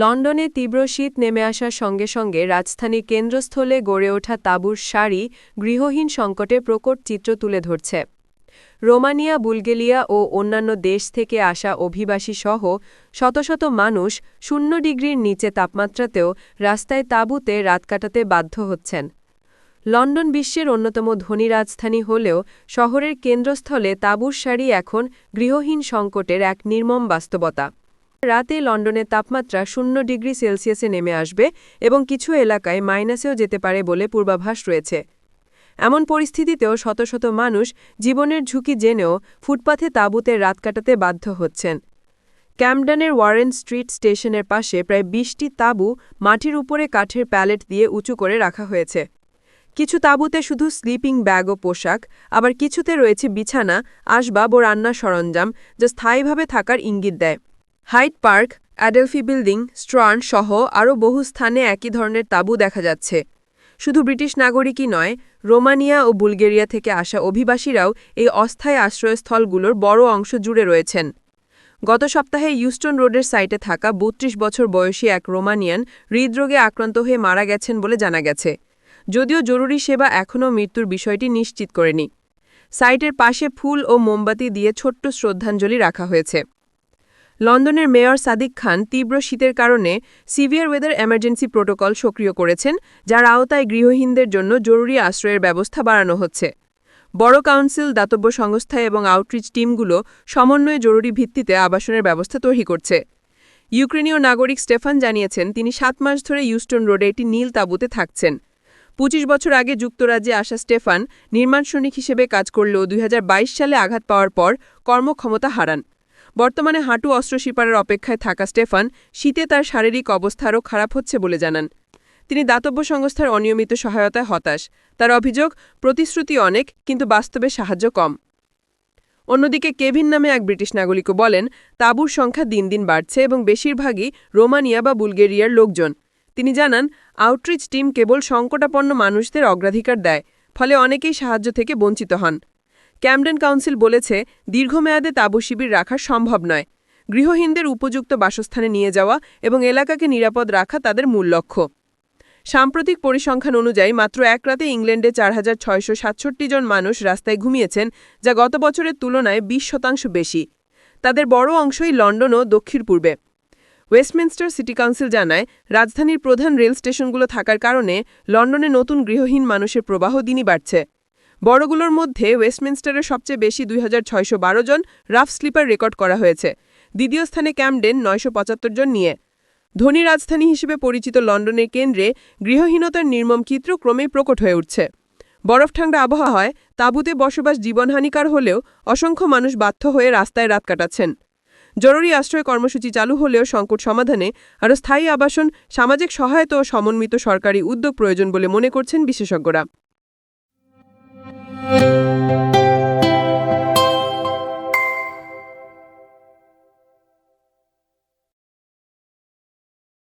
লন্ডনে তীব্র শীত নেমে আসার সঙ্গে সঙ্গে রাজধানীর কেন্দ্রস্থলে গড়ে ওঠা তাঁবুর শাড়ি গৃহহীন সংকটে প্রকট চিত্র তুলে ধরছে। রোমানিয়া, বুলগেরিয়া ও অন্যান্য দেশ থেকে আসা অভিবাসী সহ শত শত মানুষ শূন্য ডিগ্রির নিচে তাপমাত্রাতেও রাস্তায় তাঁবুতে রাত কাটাতে বাধ্য হচ্ছেন। লন্ডন বিশ্বের অন্যতম ধনী রাজধানী হলেও শহরের কেন্দ্রস্থলে তাঁবুর শাড়ি এখন গৃহহীন সংকটের এক নির্মম বাস্তবতা। রাতে লন্ডনের তাপমাত্রা শূন্য ডিগ্রি সেলসিয়াসে নেমে আসবে এবং কিছু এলাকায় মাইনাসেও যেতে পারে বলে পূর্বাভাস রয়েছে। এমন পরিস্থিতিতেও শত শত মানুষ জীবনের ঝুঁকি জেনেও ফুটপাথে তাঁবুতে রাত কাটাতে বাধ্য হচ্ছেন। ক্যামডানের ওয়ারেন স্ট্রিট স্টেশনের পাশে প্রায় বিশটি তাঁবু মাটির উপরে কাঠের প্যালেট দিয়ে উঁচু করে রাখা হয়েছে। কিছু তাঁবুতে শুধু স্লিপিং ব্যাগ ও পোশাক, আবার কিছুতে রয়েছে বিছানা, আসবাব ও রান্নার সরঞ্জাম, যা স্থায়ীভাবে থাকার ইঙ্গিত দেয়। Hyde Park, Adelphi building Strand সহ আরও বহু স্থানে একই ধরনের তাঁবু দেখা যাচ্ছে। শুধু ব্রিটিশ নাগরিকই নয়, রোমানিয়া ও বুলগেরিয়া থেকে আসা অভিবাসীরাও এই অস্থায়ী আশ্রয়স্থলগুলোর বড় অংশ জুড়ে রয়েছেন। গত সপ্তাহে ইউস্টন রোডের সাইটে থাকা বত্রিশ বছর বয়সী এক রোমানিয়ান হৃদরোগে আক্রান্ত হয়ে মারা গেছেন বলে জানা গেছে। যদিও জরুরি সেবা এখনও মৃত্যুর বিষয়টি নিশ্চিত করেনি। সাইটের পাশে ফুল ও মোমবাতি দিয়ে ছোট্ট শ্রদ্ধাঞ্জলি রাখা হয়েছে। লন্ডনের মেয়র সাদিক খান তীব্র শীতের কারণে সিভিয়ার ওয়েদার এমার্জেন্সি প্রোটোকল সক্রিয় করেছেন, যার আওতায় গৃহহীনদের জন্য জরুরি আশ্রয়ের ব্যবস্থা বাড়ানো হচ্ছে। বড় কাউন্সিল, দাতব্য সংস্থা এবং আউটরিচ টিমগুলো সমন্বয়ে জরুরি ভিত্তিতে আবাসনের ব্যবস্থা তৈরি করছে। ইউক্রেনীয় নাগরিক স্টেফান জানিয়েছেন, তিনি সাত মাস ধরে ইউস্টন রোডে একটি নীল তাঁবুতে থাকছেন। পঁচিশ বছর আগে যুক্তরাজ্যে আসা স্টেফান নির্মাণ শ্রমিক হিসেবে কাজ করলেও দুই হাজার বাইশ সালে আঘাত পাওয়ার পর কর্মক্ষমতা হারান। বর্তমানে হাঁটু অস্ত্রশিপারের অপেক্ষায় থাকা স্টেফান শীতে তার শারীরিক অবস্থা আরও খারাপ হচ্ছে বলে জানান। তিনি দাতব্য সংস্থার অনিয়মিত সহায়তায় হতাশ। তার অভিযোগ, প্রতিশ্রুতি অনেক, কিন্তু বাস্তবে সাহায্য কম। অন্যদিকে কেভিন নামে এক ব্রিটিশ নাগরিকও বলেন, তাঁবুর সংখ্যা দিন দিন বাড়ছে এবং বেশিরভাগই রোমানিয়া বা বুলগেরিয়ার লোকজন। তিনি জানান, আউটরিচ টিম কেবল সংকটাপন্ন মানুষদের অগ্রাধিকার দেয়, ফলে অনেকেই সাহায্য থেকে বঞ্চিত হন। ক্যামডেন কাউন্সিল বলেছে, দীর্ঘমেয়াদে তাঁবু শিবির রাখা সম্ভব নয়। গৃহহীনদের উপযুক্ত বাসস্থানে নিয়ে যাওয়া এবং এলাকাকে নিরাপদ রাখা তাদের মূল লক্ষ্য। সাম্প্রতিক পরিসংখ্যান অনুযায়ী মাত্র এক রাতে ইংল্যান্ডে চার হাজার ছয়শো সাতষট্টি জন মানুষ রাস্তায় ঘুমিয়েছেন, যা গত বছরের তুলনায় বিশ শতাংশ বেশি। তাদের বড় অংশই লন্ডন ও দক্ষিণ পূর্বে। ওয়েস্টমিনস্টার সিটি কাউন্সিল জানায়, রাজধানীর প্রধান রেল স্টেশনগুলো থাকার কারণে লন্ডনে নতুন গৃহহীন মানুষের প্রবাহ দিনই বাড়ছে। বড়গুলোর মধ্যে ওয়েস্টমিনস্টারের সবচেয়ে বেশি দুই হাজার ছয়শো বারো জন রাফ স্লিপার রেকর্ড করা হয়েছে। দ্বিতীয় স্থানে ক্যামডেন নয়শো পঁচাত্তর জন নিয়ে। ধনী রাজধানী হিসেবে পরিচিত লন্ডনের কেন্দ্রে গৃহহীনতার নির্মম চিত্র ক্রমেই প্রকট হয়ে উঠছে। আবহাওয়া হয় তাঁবুতে বসবাস জীবনহানিকার হলেও অসংখ্য মানুষ বাধ্য হয়ে রাস্তায় রাত কাটাচ্ছেন। জরুরি আশ্রয় কর্মসূচি চালু হলেও সংকট সমাধানে আরও স্থায়ী আবাসন, সামাজিক সহায়তা ও সমন্বিত সরকারি উদ্যোগ প্রয়োজন বলে মনে করছেন বিশেষজ্ঞরা। thank you